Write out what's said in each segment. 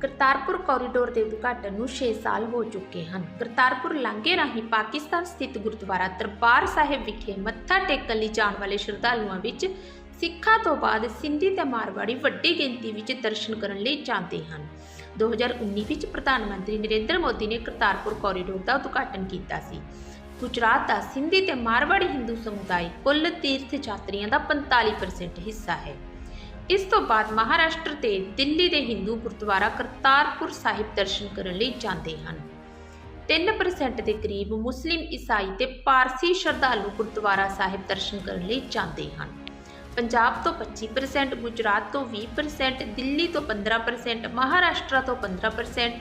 Kartarpur corridor ਦੇ ਉਦਘਾਟਨ ਨੂੰ 6 ਸਾਲ ਹੋ ਚੁੱਕੇ ਹਨ। ਕਰਤਾਰਪੁਰ ਲਾਂਘੇ ਰਾਹੀਂ ਪਾਕਿਸਤਾਨ ਸਥਿਤ ਗੁਰਦੁਆਰਾ ਦਰਬਾਰ ਸਾਹਿਬ ਵਿਖੇ ਮੱਥਾ ਟੇਕਣ ਲਈ ਜਾਣ ਵਾਲੇ ਸ਼ਰਧਾਲੂਆਂ ਵਿੱਚ ਸਿੱਖਾਂ ਤੋਂ ਬਾਅਦ ਸਿੰਧੀ ਤੇ ਮਾਰਵਾੜੀ ਵੱਡੀ ਗਿਣਤੀ ਵਿੱਚ ਦਰਸ਼ਨ ਕਰਨ ਲਈ ਜਾਂਦੇ ਹਨ। 2019 ਵਿੱਚ ਪ੍ਰਧਾਨ ਮੰਤਰੀ ਨਰਿੰਦਰ ਮੋਦੀ ਨੇ ਕਰਤਾਰਪੁਰ ਕੋਰੀਡੋਰ ਦਾ ਉਦਘਾਟਨ ਕੀਤਾ ਸੀ। ਗੁਜਰਾਤ ਦਾ ਸਿੰਧੀ ਤੇ ਮਾਰਵਾੜੀ ਹਿੰਦੂ ਸਮੁਦਾਇ ਕੁੱਲ ਤੀਰਥ ਯਾਤਰੀਆਂ ਦਾ 45% ਹਿੱਸਾ ਹੈ। ਇਸ ਤੋਂ ਬਾਅਦ ਮਹਾਰਾਸ਼ਟਰ ਤੇ ਦਿੱਲੀ ਦੇ ਹਿੰਦੂ ਗੁਰਦੁਆਰਾ ਕਰਤਾਰਪੁਰ ਸਾਹਿਬ ਦਰਸ਼ਨ ਕਰਨ ਲਈ ਜਾਂਦੇ ਹਨ। 3% ਦੇ ਕਰੀਬ ਮੁਸਲਿਮ ਈਸਾਈ ਤੇ ਪਾਰਸੀ ਸ਼ਰਧਾਲੂ ਗੁਰਦੁਆਰਾ ਸਾਹਿਬ ਦਰਸ਼ਨ ਕਰਨ ਲਈ ਜਾਂਦੇ ਹਨ। ਪੰਜਾਬ ਤੋਂ 25% ਗੁਜਰਾਤ ਤੋਂ 20% ਦਿੱਲੀ ਤੋਂ 15% ਮਹਾਰਾਸ਼ਟਰ ਤੋਂ 15%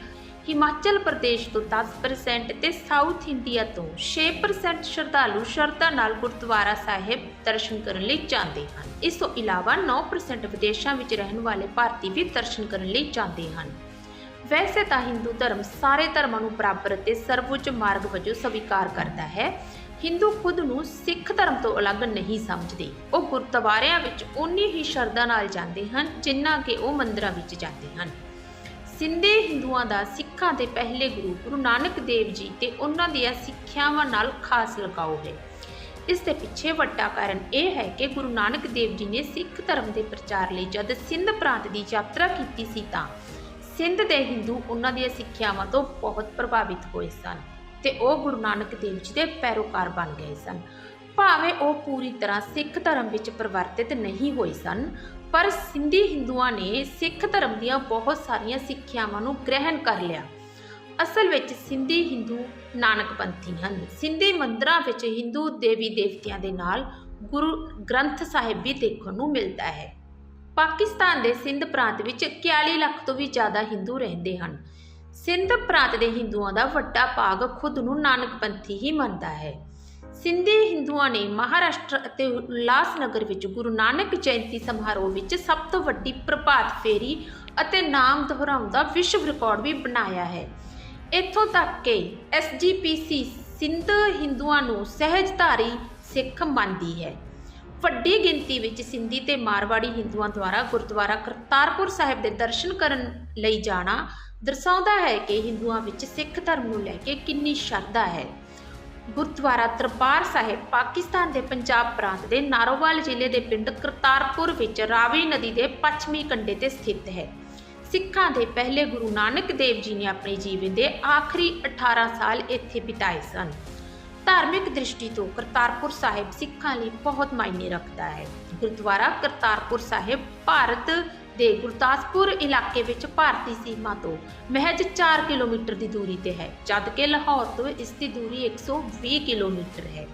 ਹਿਮਾਚਲ ਪ੍ਰਦੇਸ਼ ਤੋਂ 10% ਤੇ ਸਾਊਥ ਇੰਡੀਆ ਤੋਂ 6% ਸ਼ਰਧਾਲੂ ਸ਼ਰਧਾ ਨਾਲ ਗੁਰਦੁਆਰਾ ਸਾਹਿਬ ਦਰਸ਼ਨ ਕਰਨ ਲਈ ਜਾਂਦੇ ਹਨ। ਇਸ ਤੋਂ ਇਲਾਵਾ 9% ਵਿਦੇਸ਼ਾਂ ਵਿੱਚ ਰਹਿਣ ਵਾਲੇ ਭਾਰਤੀ ਵੀ ਦਰਸ਼ਨ ਕਰਨ ਲਈ ਜਾਂਦੇ ਹਨ। ਵੈਸੇ ਤਾਂ ਹਿੰਦੂ ਧਰਮ ਸਾਰੇ ਧਰਮਾਂ ਨੂੰ ਬਰਾਬਰ ਅਤੇ ਸਰਵਉੱਚ ਮਾਰਗ ਵਜੋਂ ਸਵੀਕਾਰ ਕਰਦਾ ਹੈ। ਹਿੰਦੂ ਖੁਦ ਨੂੰ ਸਿੱਖ ਧਰਮ ਤੋਂ ਅਲੱਗ ਨਹੀਂ ਸਮਝਦੇ। ਉਹ ਗੁਰਦੁਆਰਿਆਂ ਵਿੱਚ ਉਨੀ ਹੀ ਸ਼ਰਧਾ ਨਾਲ ਜਾਂਦੇ ਹਨ ਜਿੰਨਾ ਕਿ ਉਹ ਮੰਦਰਾਂ ਵਿੱਚ ਜਾਂਦੇ ਹਨ। ਸਿੰਧੀ ਹਿੰਦੂਆਂ ਦਾ ਸਿੱਖਾਂ ਦੇ ਪਹਿਲੇ ਗੁਰੂ ਗੁਰੂ ਨਾਨਕ ਦੇਵ ਜੀ ਤੇ ਉਹਨਾਂ ਦੀਆਂ ਸਿੱਖਿਆਵਾਂ ਨਾਲ ਖਾਸ ਲਗਾਓ ਹੈ। ਇਸ ਦੇ ਪਿੱਛੇ ਵੱਡਾ ਕਾਰਨ ਇਹ ਹੈ ਕਿ ਗੁਰੂ ਨਾਨਕ ਦੇਵ ਜੀ ਨੇ ਸਿੱਖ ਧਰਮ ਦੇ ਪ੍ਰਚਾਰ ਲਈ ਜਦ ਸਿੰਧ ਪ੍ਰਾਂਤ ਦੀ ਯਾਤਰਾ ਕੀਤੀ ਸੀ ਤਾਂ ਸਿੰਧ ਦੇ ਹਿੰਦੂ ਉਹਨਾਂ ਦੀਆਂ ਸਿੱਖਿਆਵਾਂ ਤੋਂ ਬਹੁਤ ਪ੍ਰਭਾਵਿਤ ਹੋਏ ਸਨ ਤੇ ਉਹ ਗੁਰੂ ਨਾਨਕ ਦੇਵ ਜੀ ਦੇ ਪੈਰੋਕਾਰ ਬਣ ਗਏ ਸਨ। ਭਾਵੇਂ ਉਹ ਪੂਰੀ ਤਰ੍ਹਾਂ ਸਿੱਖ ਧਰਮ ਵਿੱਚ ਪਰਿਵਰਤਿਤ ਨਹੀਂ ਹੋਏ ਸਨ, ਪਰ ਸਿੰਧੀ ਹਿੰਦੂਆਂ ਨੇ ਸਿੱਖ ਧਰਮ ਦੀਆਂ ਬਹੁਤ ਸਾਰੀਆਂ ਸਿੱਖਿਆਵਾਂ ਨੂੰ ਗ੍ਰਹਿਣ ਕਰ ਲਿਆ। ਅਸਲ ਵਿੱਚ ਸਿੰਧੀ ਹਿੰਦੂ ਨਾਨਕਪੰਥੀ ਹਨ। ਸਿੰਧੀ ਮੰਦਰਾਂ ਵਿੱਚ ਹਿੰਦੂ ਦੇਵੀ ਦੇਵਤਿਆਂ ਦੇ ਨਾਲ ਗੁਰੂ ਗ੍ਰੰਥ ਸਾਹਿਬ ਵੀ ਦੇਖਣ ਨੂੰ ਮਿਲਦਾ ਹੈ। ਪਾਕਿਸਤਾਨ ਦੇ ਸਿੰਧ ਪ੍ਰਾਂਤ ਵਿੱਚ 41 ਲੱਖ ਤੋਂ ਵੀ ਜ਼ਿਆਦਾ ਹਿੰਦੂ ਰਹਿੰਦੇ ਹਨ। ਸਿੰਧ ਪ੍ਰਾਂਤ ਦੇ ਹਿੰਦੂਆਂ ਦਾ ਵੱਡਾ ਭਾਗ ਖੁਦ ਨੂੰ ਨਾਨਕਪੰਥੀ ਹੀ ਮੰਨਦਾ ਹੈ। ਸਿੰਧੀ ਹਿੰਦੂਆਂ ਨੇ ਮਹਾਰਾਸ਼ਟਰ ਅਤੇ ਉਲਾਸਨਗਰ ਵਿੱਚ ਗੁਰੂ ਨਾਨਕ ਜਯੰਤੀ ਸਮਾਰੋਹ ਵਿੱਚ ਸਭ ਤੋਂ ਵੱਡੀ ਪ੍ਰਭਾਤ ਫੇਰੀ ਅਤੇ ਨਾਮ ਦੁਹਰਾਉਣ ਦਾ ਵਿਸ਼ਵ ਰਿਕਾਰਡ ਵੀ ਬਣਾਇਆ ਹੈ। ਇੱਥੋਂ ਤੱਕ ਕਿ ਐਸਜੀਪੀਸੀ ਸਿੰਧ ਹਿੰਦੂਆਂ ਨੂੰ ਸਹਿਜਧਾਰੀ ਸਿੱਖ ਮੰਨਦੀ ਹੈ। ਵੱਡੀ ਗਿਣਤੀ ਵਿੱਚ ਸਿੰਧੀ ਤੇ ਮਾਰਵਾੜੀ ਹਿੰਦੂਆਂ ਦੁਆਰਾ ਗੁਰਦੁਆਰਾ ਕਰਤਾਰਪੁਰ ਸਾਹਿਬ ਦੇ ਦਰਸ਼ਨ ਕਰਨ ਲਈ ਜਾਣਾ ਦਰਸਾਉਂਦਾ ਹੈ ਕਿ ਹਿੰਦੂਆਂ ਵਿੱਚ ਸਿੱਖ ਧਰਮ ਨੂੰ ਲੈ ਕੇ ਕਿੰਨੀ ਸ਼ਰਧਾ ਹੈ। ਗੁਰਦੁਆਰਾ ਦਰਬਾਰ ਸਾਹਿਬ ਪਾਕਿਸਤਾਨ ਦੇ ਪੰਜਾਬ ਪ੍ਰਾਂਤ ਦੇ ਨਾਰੋਵਾਲ ਜ਼ਿਲ੍ਹੇ ਦੇ ਪਿੰਡ ਕਰਤਾਰਪੁਰ ਵਿੱਚ ਰਾਵੀ ਨਦੀ ਦੇ ਪੱਛਮੀ ਕੰਢੇ ਤੇ ਸਥਿਤ ਹੈ। ਸਿੱਖਾਂ ਦੇ ਪਹਿਲੇ ਗੁਰੂ ਨਾਨਕ ਦੇਵ ਜੀ ਨੇ ਆਪਣੇ ਜੀਵਨ ਦੇ ਆਖਰੀ 18 ਸਾਲ ਇੱਥੇ ਬਿਤਾਏ ਸਨ। ਧਾਰਮਿਕ ਦ੍ਰਿਸ਼ਟੀ ਤੋਂ ਕਰਤਾਰਪੁਰ ਸਾਹਿਬ ਸਿੱਖਾਂ ਲਈ ਬਹੁਤ ਮਾਇਨੇ ਰੱਖਦਾ ਹੈ। ਗੁਰਦੁਆਰਾ ਕਰਤਾਰਪੁਰ ਸਾਹਿਬ ਭਾਰਤ ਦੇ ਗੁਰਦਾਸਪੁਰ ਇਲਾਕੇ ਵਿੱਚ ਭਾਰਤੀ ਸੀਮਾ ਤੋਂ ਮਹਿਜ 4 ਕਿਲੋਮੀਟਰ ਦੀ ਦੂਰੀ ਤੇ ਹੈ ਜਦਕਿ ਲਾਹੌਰ ਤੋਂ ਇਸ ਦੀ ਦੂਰੀ 120 ਕਿਲੋਮੀਟਰ ਹੈ।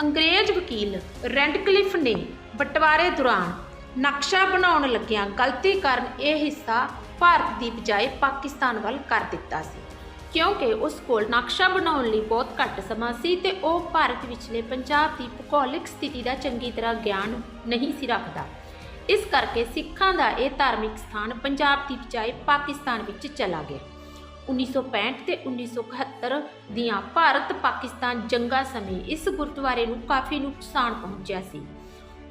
ਅੰਗਰੇਜ਼ ਵਕੀਲ ਰੈਂਡਕਲਿਫ ਨੇ ਬਟਵਾਰੇ ਦੌਰਾਨ ਨਕਸ਼ਾ ਬਣਾਉਣ ਲੱਗਿਆਂ ਗਲਤੀ ਕਾਰਨ ਇਹ ਹਿੱਸਾ ਭਾਰਤ ਦੀ ਬਜਾਏ ਪਾਕਿਸਤਾਨ ਵੱਲ ਕਰ ਦਿੱਤਾ ਸੀ, ਕਿਉਂਕਿ ਉਸ ਕੋਲ ਨਕਸ਼ਾ ਬਣਾਉਣ ਲਈ ਬਹੁਤ ਘੱਟ ਸਮਾਂ ਸੀ ਤੇ ਉਹ ਭਾਰਤ ਵਿਚਲੇ ਪੰਜਾਬ ਦੀ ਭੂਗੋਲਿਕ ਸਥਿਤੀ ਦਾ ਚੰਗੀ ਤਰ੍ਹਾਂ ਗਿਆਨ ਨਹੀਂ ਸੀ ਰੱਖਦਾ। ਇਸ ਕਰਕੇ ਸਿੱਖਾਂ ਦਾ ਇਹ ਧਾਰਮਿਕ ਸਥਾਨ ਪੰਜਾਬ ਦੀ ਬਜਾਏ ਪਾਕਿਸਤਾਨ ਵਿੱਚ ਚਲਾ ਗਿਆ। 1965 ਤੇ 1971 ਦੀਆਂ ਭਾਰਤ ਪਾਕਿਸਤਾਨ ਜੰਗਾਂ ਸਮੇਂ ਇਸ ਗੁਰਦੁਆਰੇ ਨੂੰ ਕਾਫੀ ਨੁਕਸਾਨ ਪਹੁੰਚਿਆ ਸੀ।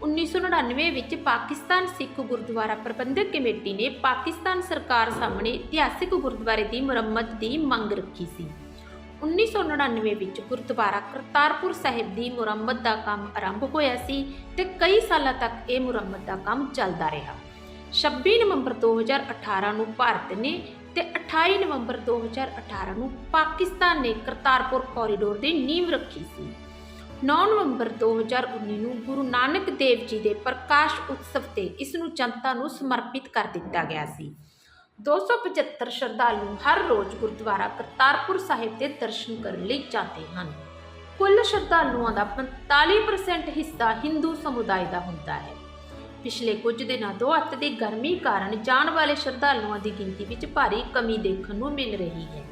1999 ਵਿੱਚ ਪਾਕਿਸਤਾਨ ਸਿੱਖ ਗੁਰਦੁਆਰਾ ਪ੍ਰਬੰਧਕ ਕਮੇਟੀ ਨੇ ਪਾਕਿਸਤਾਨ ਸਰਕਾਰ ਸਾਹਮਣੇ ਇਤਿਹਾਸਿਕ ਗੁਰਦੁਆਰੇ ਦੀ ਮੁਰੰਮਤ ਦੀ ਮੰਗ ਰੱਖੀ ਸੀ। 1999 ਵਿੱਚ ਗੁਰਦੁਆਰਾ ਕਰਤਾਰਪੁਰ ਸਾਹਿਬ ਦੀ ਮੁਰੰਮਤ ਦਾ ਕੰਮ ਆਰੰਭ ਹੋਇਆ ਸੀ ਤੇ ਕਈ ਸਾਲਾਂ ਤੱਕ ਇਹ ਮੁਰੰਮਤ ਦਾ ਕੰਮ ਚੱਲਦਾ ਰਿਹਾ। 26 ਨਵੰਬਰ 2018 ਨੂੰ ਭਾਰਤ ਨੇ ਤੇ 28 ਨਵੰਬਰ 2018 ਨੂੰ ਪਾਕਿਸਤਾਨ ਨੇ ਕਰਤਾਰਪੁਰ ਕੋਰੀਡੋਰ ਦੀ ਨੀਂਹ ਰੱਖੀ ਸੀ। 9 ਨਵੰਬਰ 2019 ਨੂੰ ਗੁਰੂ ਨਾਨਕ ਦੇਵ ਜੀ ਦੇ ਪ੍ਰਕਾਸ਼ ਉਤਸਵ ਤੇ ਇਸ ਨੂੰ ਜਨਤਾ ਨੂੰ ਸਮਰਪਿਤ ਕਰ ਦਿੱਤਾ ਗਿਆ ਸੀ। 275 ਸ਼ਰਧਾਲੂ ਹਰ ਰੋਜ਼ ਗੁਰਦੁਆਰਾ ਕਰਤਾਰਪੁਰ ਸਾਹਿਬ ਦੇ ਦਰਸ਼ਨ ਕਰਨ ਲਈ ਜਾਂਦੇ ਹਨ। ਕੁੱਲ ਸ਼ਰਧਾਲੂਆਂ ਦਾ 45% ਹਿੱਸਾ ਹਿੰਦੂ ਸਮੁਦਾਇ ਦਾ ਹੁੰਦਾ ਹੈ। ਪਿਛਲੇ ਕੁਝ ਦਿਨਾਂ ਤੋਂ ਅੱਤ ਦੀ ਗਰਮੀ ਕਾਰਨ ਜਾਣ ਵਾਲੇ ਸ਼ਰਧਾਲੂਆਂ ਦੀ ਗਿਣਤੀ ਵਿੱਚ ਭਾਰੀ ਕਮੀ ਦੇਖਣ ਨੂੰ ਮਿਲ ਰਹੀ ਹੈ।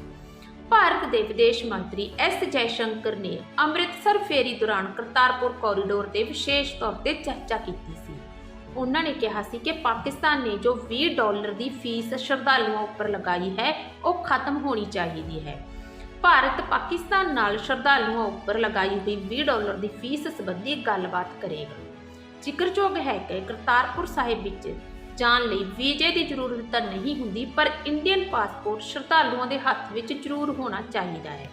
ਭਾਰਤ ਦੇ ਵਿਦੇਸ਼ ਮੰਤਰੀ ਐਸ ਜੈਸ਼ੰਕਰ ਨੇ ਅੰਮ੍ਰਿਤਸਰ ਫੇਰੀ ਦੌਰਾਨ ਕਰਤਾਰਪੁਰ ਕੋਰੀਡੋਰ ਤੇ ਵਿਸ਼ੇਸ਼ ਤੌਰ ਤੇ ਚਰਚਾ ਕੀਤੀ ਸੀ। ਉਹਨਾਂ ਨੇ ਕਿਹਾ ਸੀ ਕਿ ਪਾਕਿਸਤਾਨ ਨੇ ਜੋ 20 ਡਾਲਰ ਦੀ ਫੀਸ ਸ਼ਰਧਾਲੂਆਂ ਉੱਪਰ ਲਗਾਈ ਹੈ, ਉਹ ਖਤਮ ਹੋਣੀ ਚਾਹੀਦੀ ਹੈ। ਭਾਰਤ ਪਾਕਿਸਤਾਨ ਨਾਲ ਸ਼ਰਧਾਲੂਆਂ ਉੱਪਰ ਲਗਾਈ ਹੋਈ 20 ਡਾਲਰ ਦੀ ਫੀਸ ਸੰਬੰਧੀ ਗੱਲਬਾਤ ਕਰੇਗਾ। ਜ਼ਿਕਰਯੋਗ ਹੈ ਕਿ ਕਰਤਾਰਪੁਰ ਸਾਹਿਬ ਵਿੱਚ ਜਾਣ ਲਈ ਵੀਜ਼ੇ ਦੀ ਜ਼ਰੂਰਤ ਤਾਂ ਨਹੀਂ ਹੁੰਦੀ, ਪਰ ਇੰਡੀਅਨ ਪਾਸਪੋਰਟ ਸ਼ਰਧਾਲੂਆਂ ਦੇ ਹੱਥ ਵਿੱਚ ਜ਼ਰੂਰ ਹੋਣਾ ਚਾਹੀਦਾ ਹੈ।